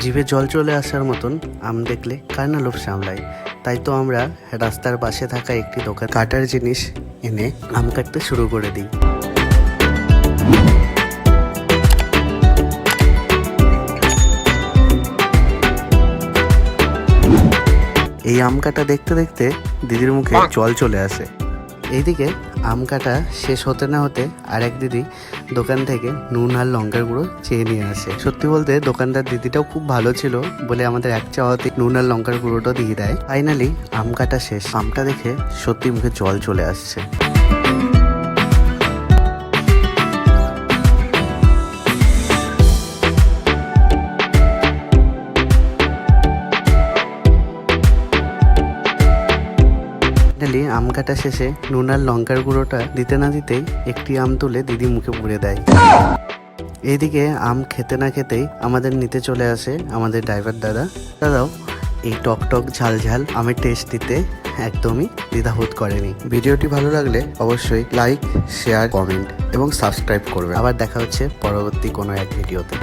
জিভে জল চলে আসার মতন আম দেখলে কার না লোভ সামলায়। তাই তো আমরা রাস্তার পাশে থাকা একটি দোকান কাটার জিনিস এনে আম কাটতে শুরু করে দিই। এই আম কাটা দেখতে দেখতে দিদির মুখে জল চলে আসে। এইদিকে আম কাটা শেষ হতে না হতে আরেক দিদি দোকান থেকে নুন আর লঙ্কার গুঁড়ো চেয়ে নিয়ে আসে। সত্যি বলতে দোকানদার দিদিটাও খুব ভালো ছিল বলে আমাদের এক চাওয়াতে নুন আর লঙ্কার গুঁড়োটা দিয়ে দেয়। ফাইনালি আম কাটা শেষ। আমটা দেখে সত্যি মুখে জল চলে আসছে। ফাইনালি আম কাটা শেষে নুন আর লঙ্কার গুঁড়োটা দিতে না দিতেই একটি আম তুলে দিদি মুখে পুড়ে দেয়। এইদিকে আম খেতে না খেতেই আমাদের নিতে চলে আসে আমাদের ড্রাইভার দাদা। দাদাও এই টক টক ঝাল ঝাল আমের টেস্ট দিতে একদমই দ্বিধাবোধ করেনি। ভিডিওটি ভালো লাগলে অবশ্যই লাইক শেয়ার কমেন্ট এবং সাবস্ক্রাইব করবে আবার দেখা হচ্ছে পরবর্তী কোনো এক ভিডিওতে।